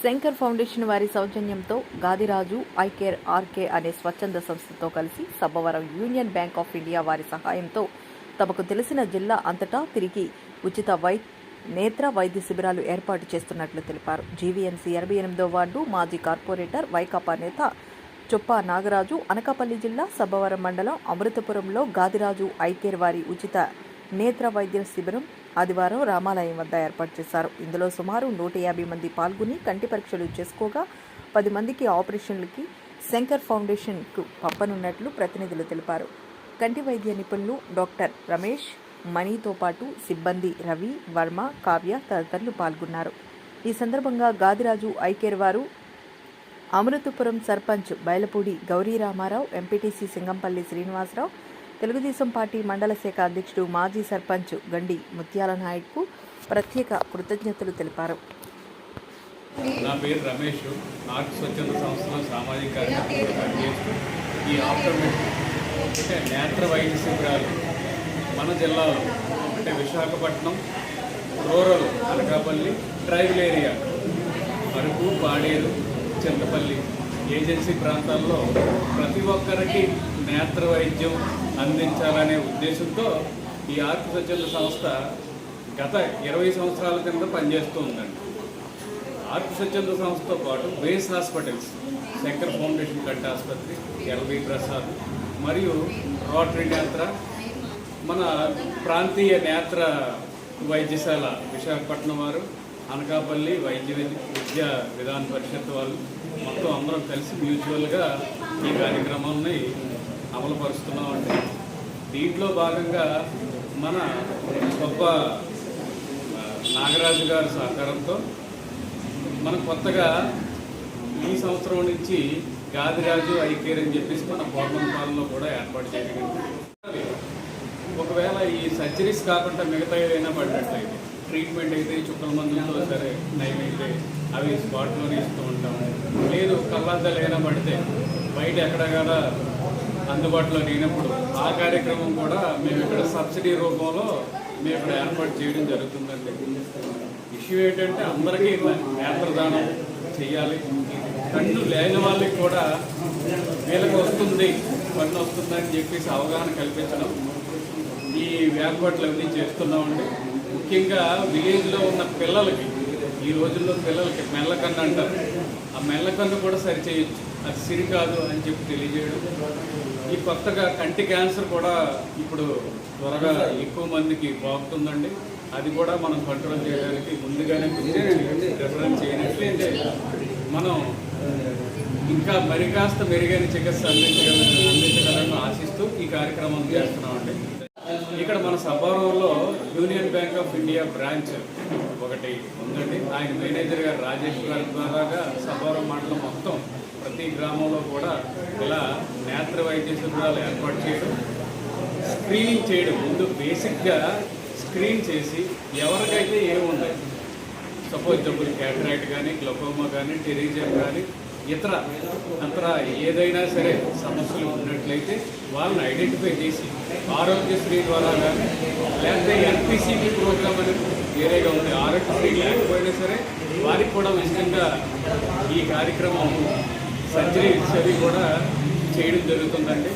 Shankar foundation వారి సౌజన్యంతో Gadiraju iCare RK అనే స్వచ్ఛంద సంస్థతో కలిసి Sabbavaram Union Bank of India వారి సహాయంతో తమకు తెలిసిన జిల్లా అంతటా తిరిగి ఉచిత వై నేత్ర వైద్య శిబిరాలు ఏర్పాటు చేస్తున్నట్లు తెలిపారు. జీవీఎంసీ ఎనభై ఎనిమిదో వార్డు మాజీ కార్పొరేటర్ వైకాపా నేత చొప్పా నాగరాజు అనకాపల్లి జిల్లా సబ్బవరం మండలం అమృతపురంలో గాదిరాజు ఐకేర్ వారి ఉచిత నేత్ర వైద్య శిబిరం ఆదివారం రామాలయం వద్ద ఏర్పాటు చేశారు. ఇందులో సుమారు నూట యాభై మంది పాల్గొని కంటి పరీక్షలు చేసుకోగా పది మందికి ఆపరేషన్లకి శంకర్ ఫౌండేషన్కు పంపనున్నట్లు ప్రతినిధులు తెలిపారు. కంటి వైద్య నిపుణులు డాక్టర్ రమేష్ మణితో పాటు సిబ్బంది రవి వర్మ కావ్య తదితరులు పాల్గొన్నారు. ఈ సందర్భంగా గాదిరాజు ఐకేర్ వారు అమృతపురం సర్పంచ్ బయలపూడి గౌరీ రామారావు ఎంపీటీసీ సింగంపల్లి శ్రీనివాసరావు తెలుగుదేశం పార్టీ మండల శాఖ అధ్యక్షుడు మాజీ సర్పంచ్ గండి ముత్యాల నాయక్కు ప్రత్యేక కృతజ్ఞతలు తెలిపారు. నా పేరు రమేష్. నాకు స్వచ్ఛంద సంస్థలో సామాజిక ఈ అంటే నేత్ర వైద్య శిబిరాలు మన జిల్లాలో అంటే Visakhapatnam rural Anakapalli tribal area Araku Paderu Chintapalli agency ప్రాంతాల్లో ప్రతి ఒక్కరికి నేత్ర వైద్యం అందించాలనే ఉద్దేశంతో ఈ ఆర్థిక సజ్జల సంస్థ గత ఇరవై సంవత్సరాల కింద పనిచేస్తూ ఉందండి. ఆర్క్ స్వచ్ఛంద సంస్థతో పాటు బేస్ హాస్పిటల్స్ శంకర్ ఫౌండేషన్ కంటి ఆసుపత్రి ఎల్వి ప్రసాద్ మరియు రోటరీ నేత్ర మన ప్రాంతీయ నేత్ర వైద్యశాల విశాఖపట్నం వారు అనకాపల్లి వైద్య విద్య- విద్యా విధాన పరిషత్ వాళ్ళు మొత్తం అందరం కలిసి మ్యూచువల్గా ఈ కార్యక్రమాన్ని అమలుపరుస్తున్నామండి. దీంట్లో భాగంగా మన గొప్ప నాగరాజు గారి సహకారంతో మనం కొత్తగా ఈ సంవత్సరం నుంచి గాదిరాజు ఐకేర్ అని చెప్పేసి మన పాలనలో కూడా ఏర్పాటు చేయగలిగింది ఒకవేళ ఈ సర్జరీస్ కాకుండా మిగతా ఏదైనా పడినట్లయితే ట్రీట్మెంట్ అయితే చుక్కల మందులతో సరే నయమైతే అవి స్పాట్లోనే ఇస్తూ ఉంటాము లేదు కళ్ళద్దాలు ఏమైనా పడితే బయట ఎక్కడ కూడా అందుబాటులో లేనప్పుడు ఆ కార్యక్రమం కూడా మేము ఇక్కడ సబ్సిడీ రూపంలో మేము ఇక్కడ ఏర్పాటు చేయడం జరుగుతుందండి. ఇష్యూ ఏంటంటే అందరికీ నేత్రదానం చేయాలి. కన్ను లేని వాళ్ళకి కూడా వీళ్ళకి వస్తుంది పన్ను వస్తుందని చెప్పేసి అవగాహన కల్పించడం ఈ ఏర్పాట్లు అన్నీ చేస్తున్నామండి. ముఖ్యంగా విలేజ్లో ఉన్న పిల్లలకి ఈ రోజుల్లో పిల్లలకి మెల్లకన్ను అంటారు. ఆ మెల్లకన్ను కూడా సరి చేయొచ్చు అది సిరి కాదు అని చెప్పి తెలియజేయడం. ఈ కొత్తగా కంటి క్యాన్సర్ కూడా ఇప్పుడు త్వరగా ఎక్కువ మందికి పాకుతుందండి అది కూడా మనం కంట్రోల్ చేయడానికి ముందుగానే రిఫరెన్స్ చేయనట్లయితే మనం ఇంకా మరి కాస్త మెరుగైన చికిత్స అందించగల అందించగలని ఆశిస్తూ ఈ కార్యక్రమం చేస్తున్నామండి. ఇక్కడ మన సభారంలో Union Bank of India branch ఒకటి ఉందండి. ఆయన మేనేజర్ గారు రాజేష్ గారి ద్వారాగా సభారం మండలం మొత్తం ప్రతి గ్రామంలో కూడా ఇలా నేత్ర వైద్య శిబిరాలు ఏర్పాటు చేయడం స్క్రీనింగ్ చేయడం. ముందు బేసిక్గా స్క్రీన్ చేసి ఎవరికైతే ఏముంది సపోజ్ జబ్బులు క్యాటరాక్ట్ కానీ గ్లకోమా కానీ టెరిజన్ కానీ ఇతర అంతర ఏదైనా సరే సమస్యలు ఉన్నట్లయితే వాళ్ళని ఐడెంటిఫై చేసి ఆరోగ్యశ్రీ ద్వారా కానీ లేకపోతే ఎన్పిసిబి ప్రోగ్రామ్ అనేది వేరేగా ఉంది. ఆరోగ్యశ్రీ లేకపోయినా సరే వారికి కూడా ఉచితంగా ఈ కార్యక్రమం సర్జరీ అవి కూడా చేయడం జరుగుతుందండి.